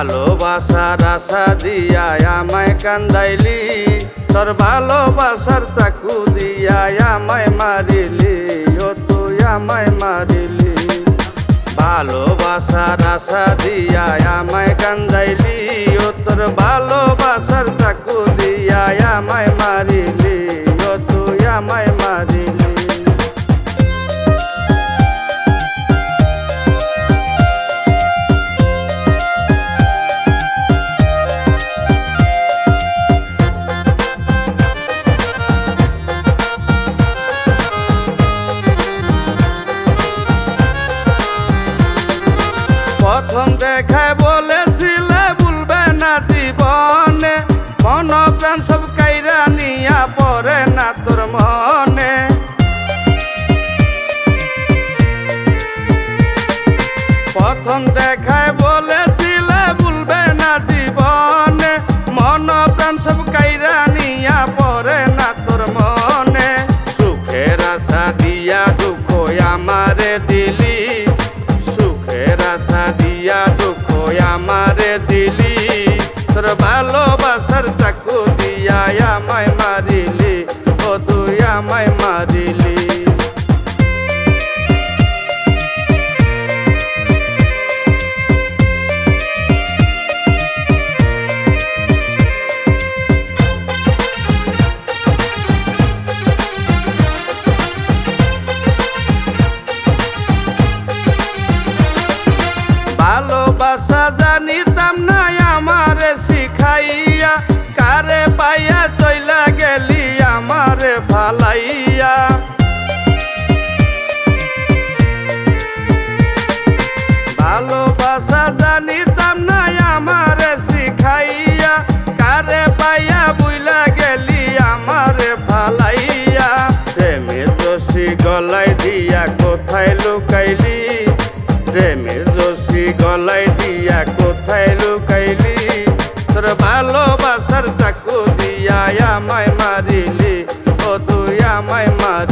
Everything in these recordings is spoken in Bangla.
ভালোবাসার আশা দিয়া আমায় কান্দাইলি। তোর ভালোবাসার চাকু দিয়া আমায় মারিলি। ও তুই আমায় মারিলি। ভালোবাসার আশা দিয়া আমায় কান্দাইলি। ও তোর ভালোবাসার চাকু দিয়া প্রথম দেখায় বলেছিলে ভুলবে না জীবনে মন প্রাণ সব কাইরা নিয়া পড়ে না তোর মনে প্রথম দেখায় বলেছিলে ভুলবে না জীবনে মন প্রাণ সব কাইরা নিয়া পড়ে না দিয়া দুঃখ আমারে দিলি। তোর ভালোবাসার চাকু দিয়া আমায় মারিলি। ও তুই আমায় মারিলি। ভালোবাসা জানিতাম না আমারে শিখাইয়া। কারে পাইয়া চইলা গেলি আমারে ফালাইয়া। ভালোবাসা জানিতাম না আমারে শিখাইয়া। কারে পাইয়া বুইলা গেলি আমারে ফালাইয়া। প্রেমের রশি গলায় তোর ভালোবাসার চাকু দিয়া আমায় মারিলি। ও তুই আমায় মারিলি।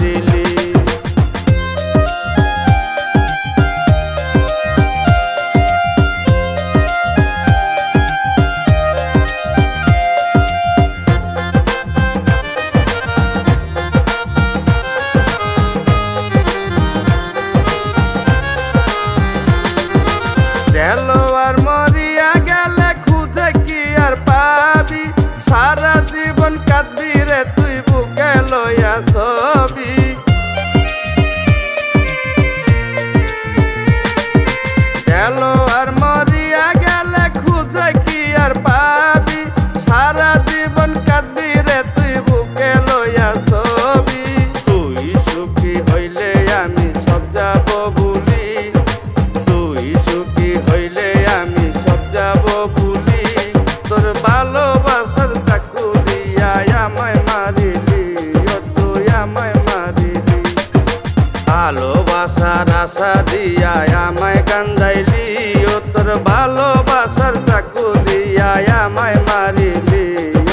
আশা দিয়া আমায় কান্দাইলি ও তোর ভালোবাসার চাকু দিয়া আমায় মারিলি,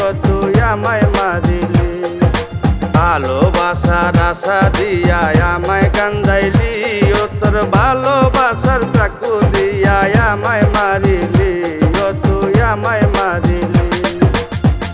ও তুই আমায় মারিলি। ভালোবাসার আশা দিয়া আমায় কান্দাইলি ও তোর ভালোবাসার চাকু দিয়া আমায় মারিলি।